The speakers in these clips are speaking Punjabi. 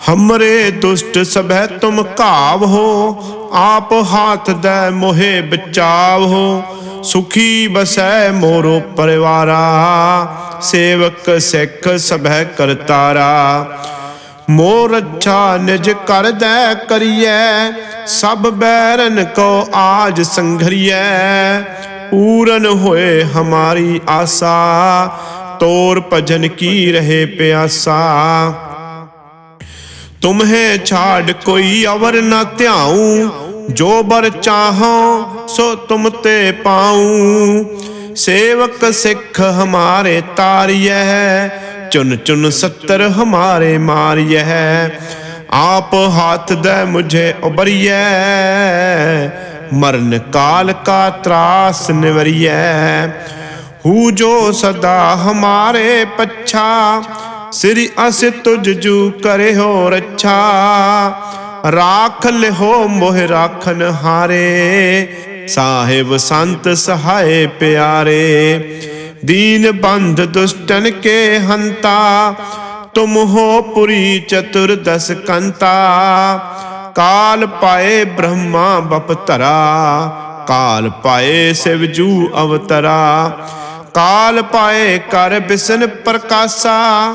ਹਮਰੇ ਦੁਸ਼ਟ ਸਭੈ ਤੁਮ ਘਾਵ ਹੋ ਆਪ ਹਾਥ ਦੈ ਮੋਹਿ ਬਚਾਵ ਹੋ ਸੁਖੀ ਬਸੈ ਮੋਰੋ ਪਰਿਵਾਰਾ ਸੇਵਕ ਸਿੱਖ ਸਭੈ ਕਰਤਾਰਾ ਮੋਰ ਅੱਛਾ ਨਿਜ ਕਰਦੈ ਕਰੀਐ ਸਭ ਬੈਰਨ ਕੋ ਆਜ ਸੰਘਰੀਐ ਪੂਰਨ ਹੋਏ ਹਮਾਰੀ ਆਸਾ ਤੋਰ ਭਜਨ ਕੀ ਰਹੇ ਪਿਆਸਾ ਤੁਮਹੇ ਛਾੜ ਕੋਈ ਅਵਰ ਨਾ ਧਿਆਉ। ਜੋ ਬਰ ਚਾਹਾਂ, ਸੋ ਤੁਮ ਤੇ ਪਾਉ। ਸੇਵਕ ਸਿੱਖ ਹਮਾਰੇ ਤਾਰਿਐ, ਚੁਨ ਚੁਨ ਸੱਤਰ ਹਮਾਰੇ ਮਾਰਿਐ। ਆਪ ਹੱਥ ਦੇ ਮੁਝੇ ਉਬਰੀਐ, ਮਰਨ ਕਾਲ ਕਾ ਤਰਾਸ ਨਿਵਰੀਐ। ਹੂ ਜੋ ਸਦਾ ਹਮਾਰੇ ਪੱਛਾ ਸ੍ਰੀ ਅਸ ਤੁਜ ਜੂ ਕਰੇ ਹੋ ਰੱਛਾ। ਰਾਖ ਲਿਹੋ ਮੋਹ ਰਾਖਨ ਹਾਰੇ। ਸਾਹਿਬ ਸੰਤ ਸਹਾਏ ਪਿਆਰੇ। ਦੀਨ ਬੰਧ ਦੁਸ਼ਟਨ ਕੇ ਹੰਤਾ। ਤੁਮ ਹੋ ਪੁਰੀ ਚਤੁਰਦਸ ਕੰਤਾ। ਕਾਲ ਪਾਏ ਬ੍ਰਹਮਾ ਬਪਤਰਾ ਕਾਲ ਪਾਏ ਸਿਵਜੂ ਅਵਤਰਾ। ਕਾਲ ਪਾਏ ਕਰ ਬਿਸਨ ਪ੍ਰਕਾਸ਼ਾ।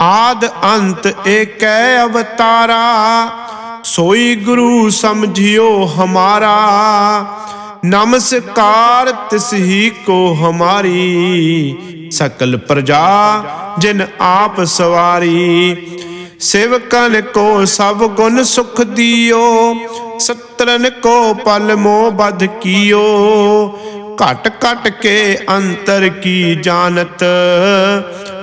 ਆਦ ਅੰਤ ਏਕੈ ਅਵਤਾਰਾ, ਸੋਈ ਗੁਰੂ ਸਮਝਿਓ ਹਮਾਰਾ। ਨਮਸਕਾਰ ਤਿਸ ਹੀ ਕੋ ਹਮਾਰੀ, ਸਕਲ ਪ੍ਰਜਾ ਜਿਨ ਆਪ ਸਵਾਰੀ। ਸੇਵਕਨ ਕੋ ਸਭ ਗੁਣ ਸੁਖ ਦਿਓ, ਸਤਰਨ ਕੋ ਪਲ ਮੋ ਬਧ ਕੀਓ। ਘਟ ਘਟ ਕੇ ਅੰਤਰ ਕੀ ਜਾਣਤ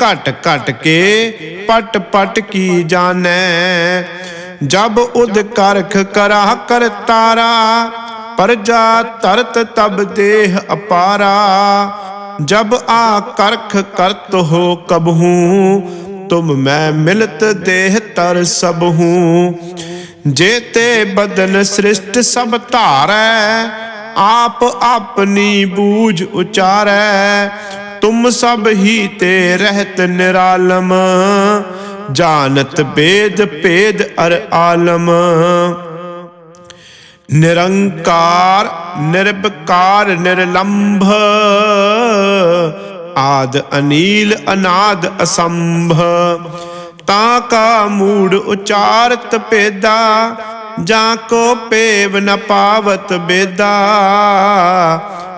ਘਟ ਘਟ ਕੇ ਪਟ ਪਟ ਕੀ ਜਾਣੈ ਜਬ ਉਦ ਕਰਖ ਕਰਾ ਕਰ ਤਾਰਾ ਪਰਜਾ ਤਰਤ ਤਬ ਦੇਹ ਅਪਾਰਾ ਜਬ ਆ ਕਰਖ ਕਰਤ ਹੋ ਕਬਹੂ ਤੁਮ ਮੈਂ ਮਿਲਤ ਦੇਹ ਤਰ ਸਭ ਹੂੰ ਜੇਤੇ ਬਦਨ ਸ੍ਰਿਸ਼ਟ ਸਭ ਧਾਰੈ ਆਪ ਆਪਣੀ ਬੂਝ ਉਚਾਰੈ ਤੁਮ ਸਭ ਹੀ ਤੇ ਰਹਿਤ ਨਿਰਾਲਮ, ਜਾਣਤ ਬੇਦ ਭੇਦ ਅਰ ਆਲਮ। ਨਿਰੰਕਾਰ, ਨਿਰਭਕਾਰ, ਨਿਰਲੰਭ, ਆਦ ਅਨੀਲ, ਅਨਾਦ ਅਸੰਭ। ਤਾ ਕਾ ਮੂੜ ਉਚਾਰਤ ਪੇਦਾ ਜਾਂ ਕੋ ਪੇਵ ਨ ਪਾਵਤ ਬੇਦਾ।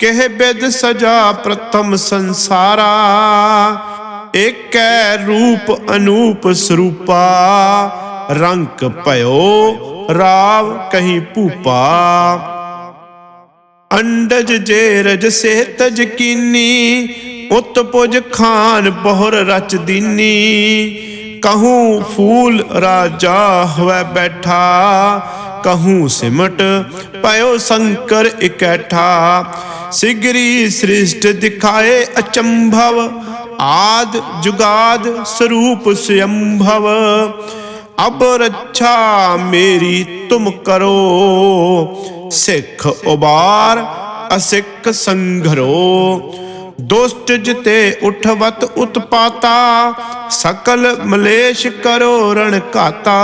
ਕਹਿ ਬਿਦ ਸਜਾ ਪ੍ਰਥਮ ਸੰਸਾਰਾ, ਏਕੈ ਰੂਪ ਅਨੂਪ ਸਰੂਪਾ ਰੰਗ ਭਇਓ ਰਾਵ ਕਹੀ ਭੂਪਾ। ਅੰਡਜ ਜੇ ਰਜ ਸੇ ਤਜ ਕੀਨੀ ਉਤਪੁਜ ਖਾਨ ਬਹੁਰ ਰਚ ਦੀਨੀ। ਕਹੂੰ ਫੂਲ ਰਾਜਾ ਹੋਵੇ ਬੈਠਾ ਕਹੂੰ ਸਿਮਟ ਪਇਓ ਸ਼ੰਕਰ ਇਕੱਠਾ ਸਿਗਰੀ ਸ੍ਰਿਸ਼ਟ ਦਿਖਾਏ ਅਚੰਭਵ ਆਦ ਜੁਗਾਦ ਸਰੂਪ ਸਯੰਭਵ ਅਬ ਰੱਛਾ ਮੇਰੀ ਤੁਮ ਕਰੋ ਸਿੱਖ ਉਬਾਰ ਅਸਿੱਖ ਸੰਘਰੋ ਦੁਸ਼ਟ ਜਿਤੇ ਉਠਵਤ ਉਤਪਾਤਾ ਸਕਲ ਮਲੇਸ਼ ਕਰੋ ਰਣ ਘਾਤਾ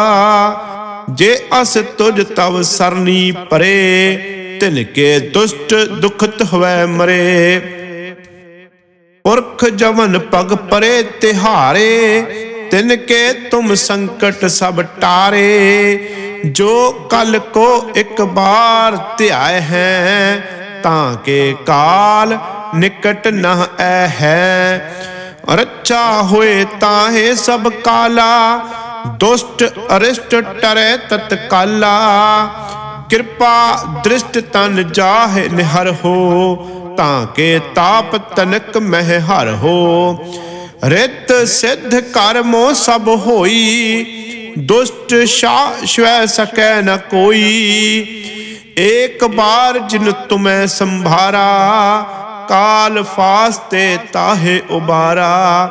ਜੇ ਅਸ ਤੁਜ ਤਵ ਸਰਨੀ ਪਰੇ, ਤਿਨ ਕੇ ਦੁਸ਼ਟ ਦੁਖਤ ਹੋਵੇ ਮਰੇ। ਪੁਰਖ ਜਵਨ ਪਗ ਪਰੇ ਤਿਹਾਰੇ, ਤਿਨ ਕੇ ਤੁਮ ਸੰਕਟ ਸਭ ਟਾਰੇ। ਜੋ ਕਲ ਕੋ ਇੱਕ ਬਾਰ ਧਿਆਏ ਹੈ, ਤਾਂ ਕੇ ਕਾਲ ਨਿਕਟ ਨਹ ਐ ਹੈ। ਰੱਛਾ ਹੋਏ ਤਾਹੇ ਸਭ ਕਾਲਾ ਦੁਸ਼ਟ ਅਰਿਸ਼ਟ ਟਰੈ ਤਤਕਾਲਾ ਕਿਰਪਾ ਦ੍ਰਿਸ਼ਟ ਤਨ ਜਾਹੇ ਨਿਹਰ ਹੋ, ਤਾਂ ਕੇ ਤਾਪ ਤਨਕ ਮਹਿ ਹਰ ਹੋ। ਰਿਤ ਸਿੱਧ ਕਰਮੋ ਸਭ ਹੋਈ, ਦੁਸ਼ਟ ਸ਼ਾ ਸ਼ਵੈ ਸਕੈ ਨ ਕੋਈ। ਏਕ ਬਾਰ ਜਿਨ ਤੁਮੈ ਸੰਭਾਰਾ, ਕਾਲ ਫਾਸਤੇ ਤਾਹੇ ਉਬਾਰਾ।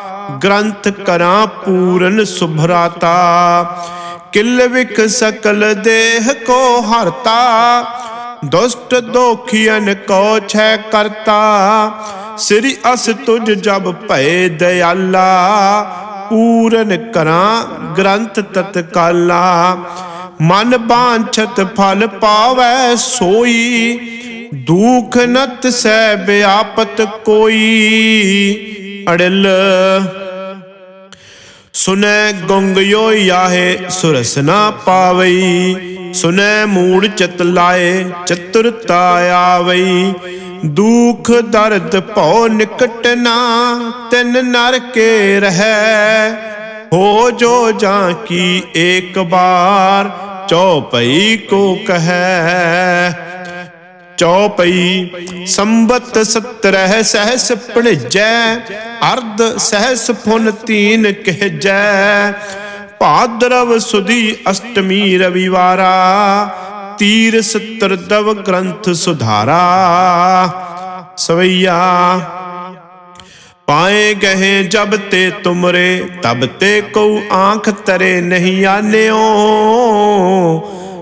ਗ੍ਰੰਥ ਕਰਾਂ ਪੂਰਨ ਸੁਭਰਾਤਾ। ਕਿਲ ਵਿਖ ਸਕਲ ਦੇਹ ਕੋ ਹਰਤਾ। ਦੁਸ਼ਟ ਦੋਖੀਨ ਕੋ ਛੈ ਕਰਤਾ। ਸ੍ਰੀ ਅਸ ਤੁਜ ਜਬ ਭਏ ਦਇਆਲਾ ਪੂਰਨ ਕਰਾਂ ਗ੍ਰੰਥ ਤਤਕਾਲਾ। ਮਨ ਬਾਂਛਤ ਫਲ ਪਾਵੈ ਸੋਈ। ਦੁਖ ਨਤ ਸਹਿ ਬਿਆਪਤ ਕੋਈ। ਅੜਿਲ। ਸੁਨੈ ਗੁੰਗਯੋ ਯਾਹੇ ਸੁਰਸ ਨਾ ਪਾਵਈ। ਸੁਨੈ ਮੂੜ ਚਤ ਲਾਏ, ਚਤੁਰਤਾ ਆਵਈ। ਦੁਖ ਦਰਦ ਭਉ ਨਿਕਟ ਨਾ, ਤਿਨ ਨਰ ਕੇ ਰਹੈ। ਹੋ ਜੋ ਜਾਂ ਕੀ ਏਕ ਬਾਰ ਚਉਪਈ ਕੋ ਕਹੈ। ਚੌਪਈ ਸੰਬਤ ਸਤਰਹਿ ਸਹਸ ਪਣਜੈ ਅਰਧ ਸਹਸ ਫੁਨ ਤੀਨ ਕਹਿਜੈ ਭਾਦਰਵ ਸੁਦੀ ਅਸ਼ਟਮੀ ਰਵਿਵਾਰਾ ਤੀਰ ਸਤਰ ਦਵ ਗ੍ਰੰਥ ਸੁਧਾਰਾ ਸਵਈਆ ਪਾਏ ਗਏ ਜਬ ਤੇ ਤੁਮਰੇ ਤਬ ਤੇ ਕਉ ਆਂਖ ਤਰੇ ਨਹੀਂ ਆਨਿਓ